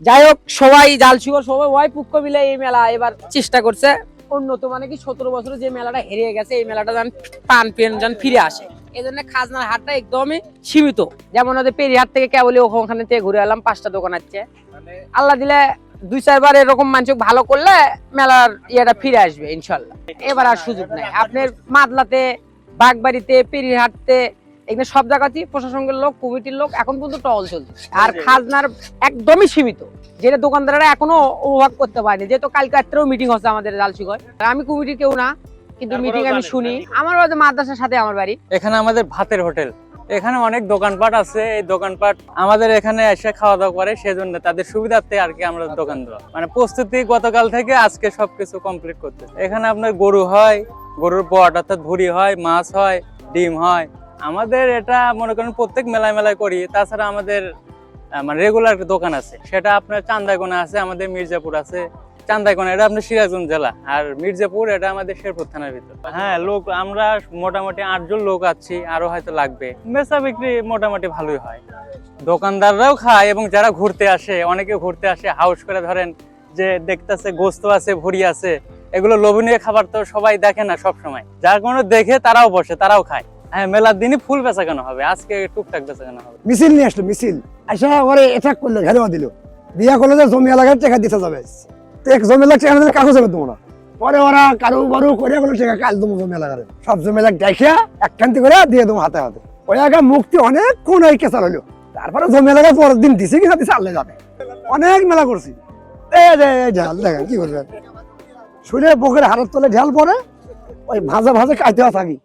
যাই হোক, সবাই জালসুগর সবাই ওয়াই পুক্ষ মিলে এই মেলা এবার চেষ্টা করছে। উন্নত মানে কি, সতেরো বছরে যে মেলাটা হেরিয়ে গেছে, এই মেলাটা যেন প্রাণ পেন যেন ফিরে আসে। এই জন্য খাজনার হাটটা একদমই সীমিত। যেমন ওদের পেরিহাট থেকে কেবলই ওখানে থেকে ঘুরে এলাম, পাঁচটা দোকান আছে। আল্লাহ দিলে দুই চারবার এরকম মানুষ ভালো করলে মেলার ইয়েটা ফিরে আসবে, ইনশাল্লাহ। এবার আর সুযোগ নাই। আপনার মাদলাতে, বাগবাড়িতে, পেরিহাটতে এখানে সব জায়গাতেই প্রশাসনের লোক কমিটির লোক এখন পর্যন্ত টহল চলছে। আর খাজনার একদমই সীমিত যেটা দোকানদাররা এখনও উপভোগ করতে পারেনি। যেহেতু কালকে রাত্রেও মিটিং হচ্ছে আমাদের লালসিগঞ্জ আমি কমিটির কেউ না কিন্তু মিটিং আমি শুনি। আমার বাড়ি মাদ্রাসার সাথে আমার বাড়ি। এখানে আমাদের ভাতের হোটেল। এখানে অনেক দোকানপাট আছে। এই দোকানপাট আমাদের এখানে এসে খাওয়া দাওয়া করে সেজন্য তাদের সুবিধার্থে আর কি আমরা দোকান দেওয়া। মানে প্রস্তুতি গতকাল থেকে আজকে সবকিছু কমপ্লিট করতে এখানে আপনার গরু হয় গরুর বট অর্থাৎ ভুড়ি হয় মাছ হয় ডিম হয়। আমাদের এটা মনে করেন প্রত্যেক মেলায় মেলায় করি। তাছাড়া আমাদের মানে রেগুলার দোকান আছে। সেটা আপনার চান্দাইকোনা আছে, আমাদের মির্জাপুর আছে। চান্দাইকোনা এটা আপনার সিরাজগঞ্জ জেলা। আর মির্জাপুর, এটা আমাদের শেরপুর থানার ভিতর। হ্যাঁ লোক, আমরা মোটামুটি আটজন লোক আছি, আরও হয়তো লাগবে। বেচা বিক্রি মোটামুটি ভালোই হয়। দোকানদাররাও খায় এবং যারা ঘুরতে আসে, অনেকে ঘুরতে আসে হাউস করে ধরেন যে দেখতেছে গোস্ত আছে, ভুড়ি আছে, এগুলো লোভনীয় খাবার তো সবাই দেখে না সব সময় যার কোনো দেখে তারাও বসে, তারাও খায়। হ্যাঁ মেলার দিনই ফুল বেচা কেন হবে, আজকে টুকটাক হবে। মিছিল নিয়ে আসলো, মিছিল। আসা করল দিল। যে জমি দিতে যাবে। জমি কাগজ হবে তোমরা? পরে ওরা কারও বারো করে জমি এলাকার সব জমি দেখে করে দিয়ে হাতে হাতে। ওই এলাকা মুক্তি অনেক কোন ওই কেসার হলো তারপরে জমি এলাকা পরের দিন দিছে কিনা দিছে আল্লাহ জানে। অনেক মেলা করছি। ঢাল দেখেন কি করবেন শুনে বুকের হাড়ের তলে ঢাল পরে ওই ভাজা ভাজা খাইতে থাকি।